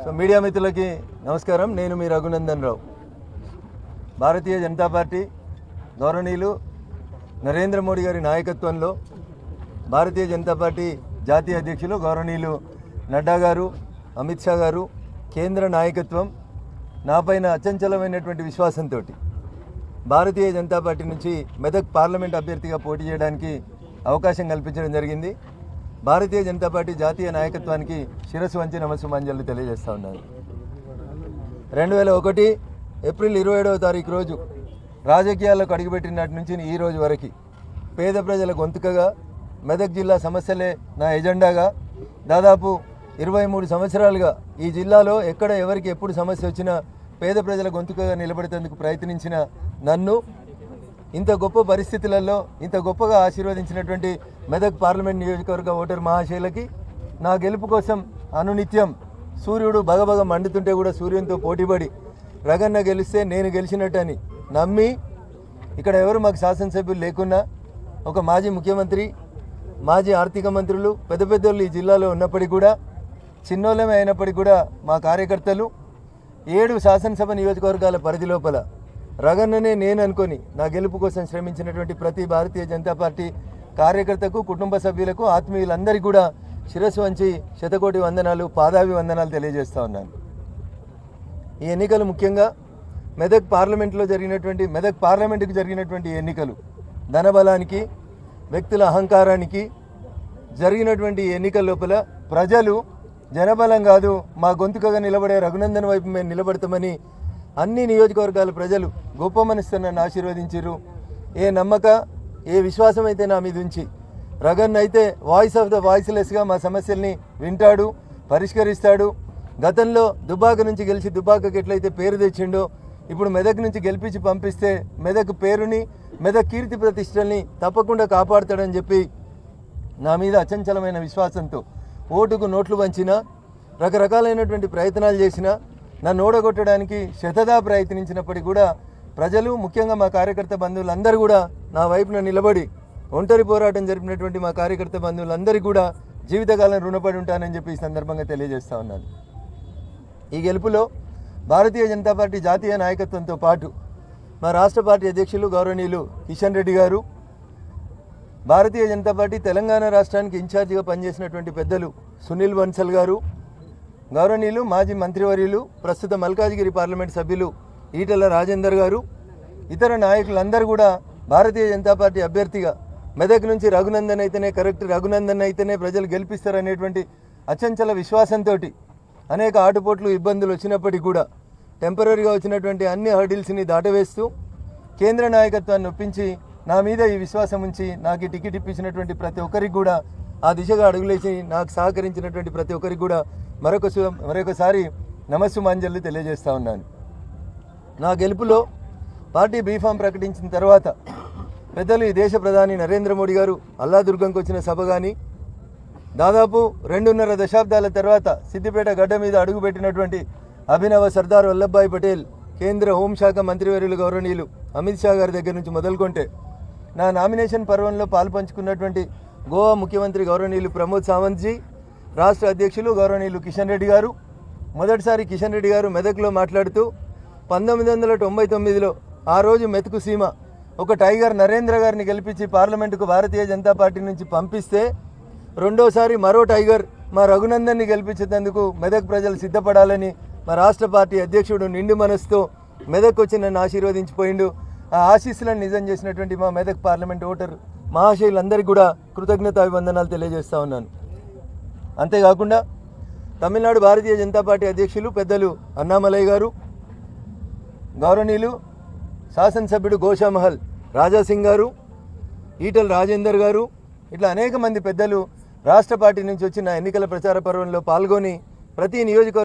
So media మిత్రులకి నమస్కారం. నేను మీ రఘునందన్ రావు. భారతీయ జనతా పార్టీ గౌరవనీయులు నరేంద్ర మోడీ గారి నాయకత్వంలో భారతీయ జనతా పార్టీ జాతీయ అధ్యక్షులు గౌరవనీయులు నడ్డా గారు అమిత్ షా గారు కేంద్ర నాయకత్వం నాపైన అచంచలమైనటువంటి విశ్వాసంతో భారతీయ జనతా పార్టీ నుంచి మెదక్ పార్లమెంట్ అభ్యర్థిగా పోటీ చేయడానికి అవకాశం కల్పించడం జరిగింది. భారతీయ జనతా పార్టీ జాతీయ నాయకత్వానికి శిరస్సు వంచి నమస్సుమాంజలు తెలియజేస్తా ఉన్నాను. రెండు వేల ఒకటి ఏప్రిల్ ఇరవై ఏడవ తారీఖు రోజు రాజకీయాల్లోకి అడుగుపెట్టినటి నుంచి ఈ రోజు వరకు పేద ప్రజల గొంతుకగా మెదక్ జిల్లా సమస్యలే నా ఎజెండాగా దాదాపు ఇరవై మూడు సంవత్సరాలుగా ఈ జిల్లాలో ఎక్కడ ఎవరికి ఎప్పుడు సమస్య వచ్చినా పేద ప్రజల గొంతుకగా నిలబడేందుకు ప్రయత్నించిన నన్ను ఇంత గొప్ప పరిస్థితులలో ఇంత గొప్పగా ఆశీర్వదించినటువంటి మెదక్ పార్లమెంట్ నియోజకవర్గ ఓటర్ మహాశైలకి నా గెలుపు కోసం అనునిత్యం సూర్యుడు బగబగ మండుతుంటే కూడా సూర్యునితో పోటీపడి రగన్న గెలిస్తే నేను గెలిచినట్టని నమ్మి ఇక్కడ ఎవరు మాకు శాసనసభ్యులు లేకున్నా ఒక మాజీ ముఖ్యమంత్రి మాజీ ఆర్థిక మంత్రులు పెద్ద పెద్దోళ్ళు ఈ జిల్లాలో ఉన్నప్పటికీ కూడా చిన్నోళ్ళమే అయినప్పటికీ కూడా మా కార్యకర్తలు ఏడు శాసనసభ నియోజకవర్గాల పరిధి లోపల రగన్ననే నేను అనుకొని నా గెలుపు కోసం శ్రమించినటువంటి ప్రతి భారతీయ జనతా పార్టీ కార్యకర్తకు కుటుంబ సభ్యులకు ఆత్మీయులందరికీ కూడా శిరస్సు వంచి శతకోటి వందనాలు పాదాభి వందనాలు తెలియజేస్తూ ఉన్నాను. ఈ ఎన్నికలు ముఖ్యంగా మెదక్ పార్లమెంట్లో జరిగినటువంటి మెదక్ పార్లమెంటుకు జరిగినటువంటి ఎన్నికలు ధనబలానికి వ్యక్తుల అహంకారానికి జరిగినటువంటి ఎన్నికల లోపల ప్రజలు జనబలం కాదు మా గొంతుకగా నిలబడే రఘునందన్ వైపు మేము నిలబడతామని అన్ని నియోజకవర్గాల ప్రజలు గొప్ప మనసుతో నన్ను ఆశీర్వదించారు ఏ నమ్మక ఏ విశ్వాసం అయితే నా మీద ఉంచి రగన్ అయితే వాయిస్ ఆఫ్ ద వాయిస్లెస్గా మా సమస్యల్ని వింటాడు పరిష్కరిస్తాడు. గతంలో దుబాక నుంచి గెలిచి దుబాకకి ఎట్లయితే పేరు తెచ్చిండో ఇప్పుడు మెదక్ నుంచి గెలిపించి పంపిస్తే మెదక్ పేరుని మెదక్ కీర్తి ప్రతిష్టల్ని తప్పకుండా కాపాడుతాడని చెప్పి నా మీద అచంచలమైన విశ్వాసంతో ఓటుకు నోట్లు వంచిన రకరకాలైనటువంటి ప్రయత్నాలు చేసినా నన్ను ఓడగొట్టడానికి శతదా ప్రయత్నించినప్పటికీ కూడా ప్రజలు ముఖ్యంగా మా కార్యకర్త బంధువులందరూ కూడా నా వైపున నిలబడి ఒంటరి పోరాటం జరిపినటువంటి మా కార్యకర్త బంధువులందరికీ కూడా జీవితకాలం రుణపడి ఉంటానని చెప్పి ఈ సందర్భంగా తెలియజేస్తా ఉన్నాను. ఈ గెలుపులో భారతీయ జనతా పార్టీ జాతీయ నాయకత్వంతో పాటు మా రాష్ట్ర పార్టీ అధ్యక్షులు గౌరవనీయులు కిషన్ రెడ్డి గారు భారతీయ జనతా పార్టీ తెలంగాణ రాష్ట్రానికి ఇన్ఛార్జిగా పనిచేసినటువంటి పెద్దలు సునీల్ బన్సల్ గారు గౌరవనీయులు మాజీ మంత్రివర్యులు ప్రస్తుత మల్కాజ్గిరి పార్లమెంట్ సభ్యులు ఈటెల రాజేందర్ గారు ఇతర నాయకులందరూ కూడా భారతీయ జనతా పార్టీ అభ్యర్థిగా మెదక్ నుంచి రఘునందన్ అయితేనే కరెక్ట్ రఘునందన్ అయితేనే ప్రజలు గెలిపిస్తారనేటువంటి అచంచల విశ్వాసంతో అనేక ఆటుపోట్లు ఇబ్బందులు వచ్చినప్పటికీ కూడా టెంపరీగా వచ్చినటువంటి అన్ని హర్డిల్స్ని దాటవేస్తూ కేంద్ర నాయకత్వాన్ని ఒప్పించి నా మీద ఈ విశ్వాసం ఉంచి నాకు ఈ టికెట్ ఇప్పించినటువంటి ప్రతి ఒక్కరికి కూడా ఆ దిశగా అడుగులేసి నాకు సహకరించినటువంటి ప్రతి ఒక్కరికి కూడా మరొక సు- మరొకసారి నమస్సుమాంజలి తెలియజేస్తా ఉన్నాను. నా గెలుపులో పార్టీ బీఫామ్ ప్రకటించిన తర్వాత పెద్దలు ఈ దేశ ప్రధాని నరేంద్ర మోడీ గారు అల్లాదుర్గంకి వచ్చిన సభ కానీ దాదాపు రెండున్నర దశాబ్దాల తర్వాత సిద్దిపేట గడ్డ మీద అడుగుపెట్టినటువంటి అభినవ సర్దార్ వల్లభాయ్ పటేల్ కేంద్ర హోంశాఖ మంత్రివర్యులు గౌరవనీయులు అమిత్ షా గారి దగ్గర నుంచి మొదలుకొంటే నా నామినేషన్ పర్వంలో పాల్పంచుకున్నటువంటి గోవా ముఖ్యమంత్రి గౌరవనీయులు ప్రమోద్ సావంత్జీ రాష్ట్ర అధ్యక్షులు గౌరవనీయులు కిషన్ రెడ్డి గారు. మొదటిసారి కిషన్ రెడ్డి గారు మెదక్లో మాట్లాడుతూ పంతొమ్మిది వందల తొంభై తొమ్మిదిలో ఆ రోజు మెతుకు సీమ ఒక టైగర్ నరేంద్ర గారిని గెలిపించి పార్లమెంటుకు భారతీయ జనతా పార్టీ నుంచి పంపిస్తే రెండోసారి మరో టైగర్ మా రఘునందన్ని గెలిపించేందుకు మెదక్ ప్రజలు సిద్ధపడాలని మా రాష్ట్ర పార్టీ అధ్యక్షుడు నిండు మనసుతో మెదక్ వచ్చి నన్ను ఆశీర్వదించిపోయిండు. ఆ ఆశీస్సులను నిజం చేసినటువంటి మా మెదక్ పార్లమెంట్ ఓటర్ మహాశయులందరికీ కూడా కృతజ్ఞతాభివందనాలు తెలియజేస్తా ఉన్నాను. అంతేకాకుండా తమిళనాడు భారతీయ జనతా పార్టీ అధ్యక్షులు పెద్దలు అన్నామలయ్య గారు గౌరవనీయులు శాసనసభ్యుడు గోషామహల్ రాజాసింగ్ గారు ఈటల రాజేందర్ గారు ఇట్లా అనేక మంది పెద్దలు రాష్ట్ర పార్టీ నుంచి వచ్చిన ఎన్నికల ప్రచార పర్వంలో పాల్గొని ప్రతి నియోజకవర్గ